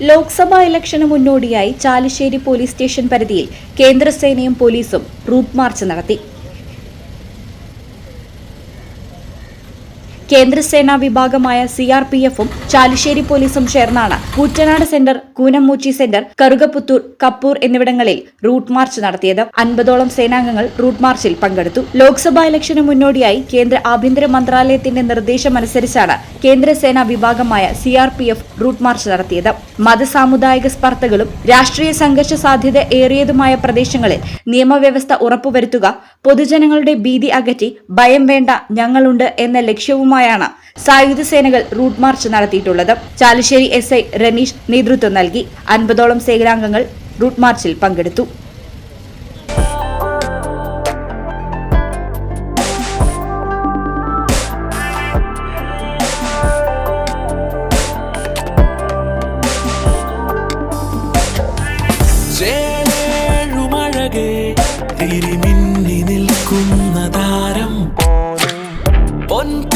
ലോക്സഭാ ഇലക്ഷന് മുന്നോടിയായി Chalissery police station പരിധിയിൽ കേന്ദ്രസേനയും പോലീസും റൂട്ട് മാർച്ച് നടത്തി. കേന്ദ്രസേനാ വിഭാഗമായ സി ആർ പി എഫും ചാലുശ്ശേരി പോലീസും ചേർന്നാണ് കുറ്റനാട് സെന്റർ കൂനമ്മൂച്ചി സെന്റർ കറുകപ്പുത്തൂർ കപ്പൂർ എന്നിവിടങ്ങളിൽ റൂട്ട് മാർച്ച് നടത്തിയത്. അൻപതോളം സേനാംഗങ്ങൾ റൂട്ട് മാർച്ചിൽ പങ്കെടുത്തു. ലോക്സഭാ ഇലക്ഷന് മുന്നോടിയായി കേന്ദ്ര ആഭ്യന്തര മന്ത്രാലയത്തിന്റെ നിർദ്ദേശമനുസരിച്ചാണ് കേന്ദ്രസേനാ വിഭാഗമായ C R P F route march നടത്തിയത്. മതസാമുദായിക സ്പർദ്ധകളും രാഷ്ട്രീയ സംഘർഷ സാധ്യത ഏറിയതുമായ പ്രദേശങ്ങളിൽ നിയമവ്യവസ്ഥ ഉറപ്പുവരുത്തുക പൊതുജനങ്ങളുടെ ഭീതി അകറ്റി ഭയം വേണ്ട ഞങ്ങളുണ്ട് എന്ന ലക്ഷ്യവുമായാണ് സായുധ സേനകൾ റൂട്ട് മാർച്ച് നടത്തിയിട്ടുള്ളത്. ചാലുശ്ശേരി എസ് ഐ രനീഷ് നേതൃത്വം നൽകി അൻപതോളം സേനാംഗങ്ങൾ റൂട്ട് മാർച്ചിൽ പങ്കെടുത്തു. ിൽക്കുന്ന നിൽക്കുന്ന താരം. പൊൻതിങ്കൾ